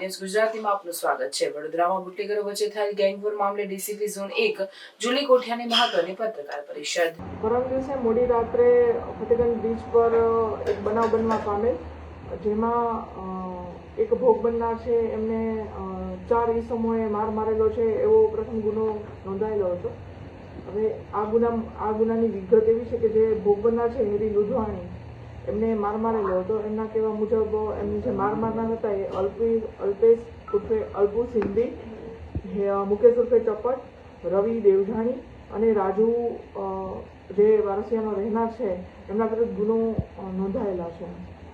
News ગુજરાતીમાં આપનું સ્વાગત છે. વડોદરામાં બુટ્ટીગરો વચ્ચે થયેલ ગેંગવોર મામલે ડીસીપી ઝોન એક, જુલી કોઠિયાની મહત્વની પત્રકાર પરિષદ. પરમ દિવસે મોડી રાત્રે ફતેગંજ બીચ પર એક બનાવ બનવા પામેલ, જેમાં એક ભોગ બનનાર છે. એમને ચાર ઈસમોએ માર મારેલો છે. એવો પ્રથમ ગુનો નોંધાયેલો હતો. હવે આ ગુના આ ગુનાની વિગત એવી છે કે જે ભોગ બનનાર છે હેરી લુધવાણી. એમને માર મારેલો હતો એમના કહેવા મુજબ એમને જે માર મારનાર હતા એ અલ્પી અલ્પેશ ઉર્ફે અલ્પુ સિંધી મુકેશ ઉર્ફે ચપટ, રવિ દેવજાણી અને રાજુ જે વારસિયાનો રહેનાર છે, એમના વિરુદ્ધ ગુનો નોંધાયેલા છે.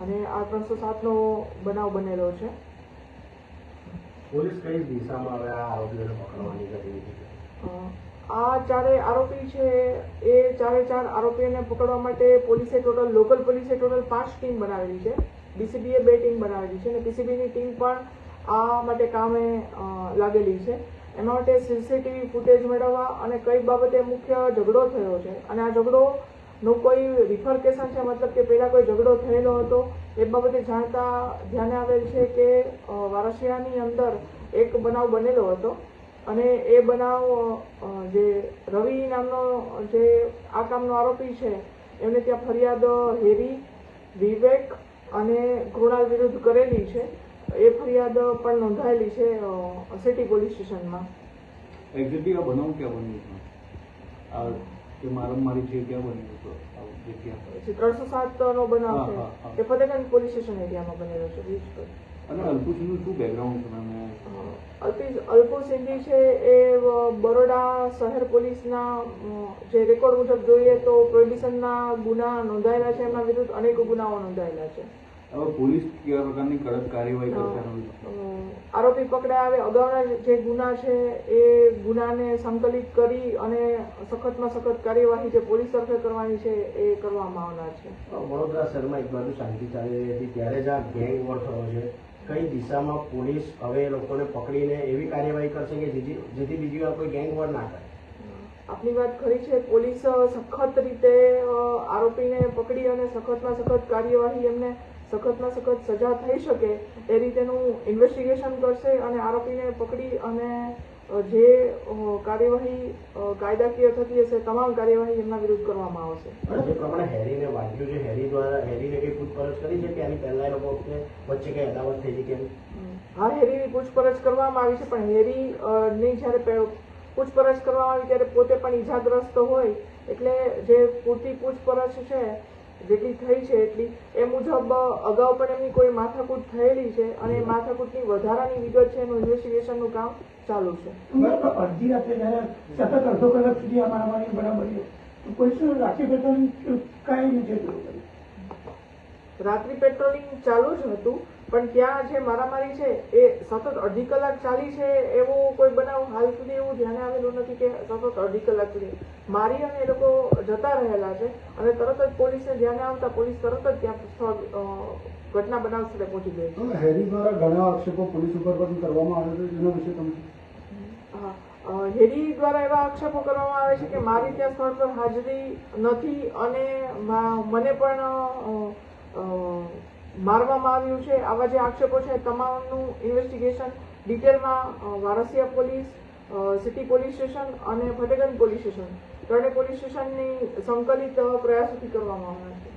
અને આ ત્રણસો સાતનો બનાવ બનેલો છે. પોલીસ કઈ દિશામાં હવે આરોપીઓને પકડવાની કરી હતી અ, આ ચારે આરોપી છે, એ ચારે ચાર આરોપીઓને પકડવા માટે પોલીસે ટોટલ, લોકલ પોલીસે ટોટલ પાંચ ટીમ બનાવેલી છે. ડીસીબીએ બે ટીમ બનાવેલી છે અને પીસીબીની ટીમ પણ આ માટે કામે લાગેલી છે. એના માટે સીસીટીવી ફૂટેજ મેળવવા અને કઈ બાબતે મુખ્ય ઝઘડો થયો છે. અને આ ઝઘડો નો કોઈ રિફરકેશન છે, મતલબ કે પહેલાં કોઈ ઝઘડો થયેલો હતો, એ બાબતે જાણતા ધ્યાને આવેલ છે કે વારસિયાની અંદર એક બનાવ બનેલો હતો. અને એ બનાવ જે રવિ નામનો જે આ કામનો આરોપી છે એમને ત્યાં ફરિયાદ હેરી વિવેક અને કૃણાલ વિરુદ્ધ કરેલી છે. એ ફરિયાદ પણ નોંધાયેલી છે સિટી પોલીસ સ્ટેશનમાં. એક્ઝેક્ટલી આ બનાવ ક્યાં બન્યું છે મારામારી છે ક્યાં બન્યું હતું? ત્રણસો સાત નો બનાવ છે. એ ફતેગંજ પોલીસ સ્ટેશન એરિયામાં બનેલો છે બીજ પર અને અલ્પુસિંહનું શું બેકગ્રાઉન્ડ છે અને અલ્પી અલ્પુ સિંધી છે એ બરોડા શહેર પોલીસના જે રેકોર્ડ મુજબ જોઈએ તો પ્રોહિબિશનના ગુના નોંધાયેલા છે એમના વિરુદ્ધ અનેક ગુનાઓ નોંધાયેલા છે. હવે પોલીસ કેવા પ્રકારની કડક કાર્યવાહી કરશે આરોપી પકડાયા આવે અગાઉના જે ગુના છે એ ગુનાને સંકલિત કરી અને સખતમાં સખત કાર્યવાહી જે પોલીસ તરફે કરવાની છે એ કરવામાં આવનાર છે. વડોદરા શહેરમાં એક બાજુ શાંતિ ચાલી રહી હતી ત્યારે જ આ ગેંગ વોર થયો છે. કઈ દિશામાં પોલીસ હવે એ લોકોને પકડીને એવી કાર્યવાહી કરશે કે જેથી બીજી વાર કોઈ ગેંગ વોર ના કરે આપની વાત ખરી છે. પોલીસ સખત રીતે આરોપીને પકડી અને સખતમાં સખત કાર્યવાહી એમને સખતમાં સખત સજા થઈ શકે એ રીતેનું ઇન્વેસ્ટિગેશન કરશે અને આરોપીને પકડી અને જે કાર્યવાહી કાયદાકીય થતી હશે તમામ કાર્યવાહી એમના વિરુદ્ધ કરવામાં આવશે. જે પ્રમાણે હેરીને વાગ્યું છે હેરી દ્વારા હેરીને પૂછપરછ કરી છે કે આની પહેલા એ લોકો વખતે વચ્ચે કઈ અદાવત થઈ હતી કેમ હા હેરીની પૂછપરછ કરવામાં આવી છે પણ હેરી ની જ્યારે પૂછપરછ કરવામાં આવી ત્યારે પોતે પણ ઈજાગ્રસ્ત હોય એટલે જે પૂરતી પૂછપરછ છે જેટલી થઈ છે એટલી એ મુજબ અગાઉ પણ એમની કોઈ માથાકૂટ થયેલી છે અને એ માથાકૂટની વધારાની વિગત છે એનું ઇન્વેસ્ટિગેશનનું કામ ચાલુ છે. બરાબર અડધી રાત્રે જયારે સતત અડધો કલાક સુધી આ મારામારી બરાબર છે. તો પોલીસ રાત્રિ કાંઈ નથી રાત્રિ પેટ્રોલિંગ ચાલુ જ હતું પણ ત્યાં જે મારામારી છે એ સતત અઢી કલાક ચાલી છે એવો કોઈ બનાવ હાલ સુધી એવું ધ્યાને આવેલું નથી કે સતત અઢી કલાક સુધી. મારી અને એ લોકો જતા રહેલા છે અને તરત જ પોલીસને ધ્યાને આવતા પોલીસ તરત જ ત્યાં સ્થળ ઘટના બનાવ સ્થળે પહોંચી ગઈ. હેરી દ્વારા ઘણા આક્ષેપો પોલીસ ઉપર પણ કરવામાં આવે છે એના વિશે તમે? હા, હેરી દ્વારા એવા આક્ષેપો કરવામાં આવે છે કે મારી ત્યાં સ્થળ પર હાજરી નથી અને મને પણ મારવામાં આવ્યું છે. આવા જે આક્ષેપો છે, તમામનું ઇન્વેસ્ટિગેશન ડિટેલમાં Varasiya police city police station અને ફતેગંજ પોલીસ સ્ટેશન ત્રણેય પોલીસ સ્ટેશનની સંકલિત પ્રયાસોથી કરવામાં આવ્યા છે.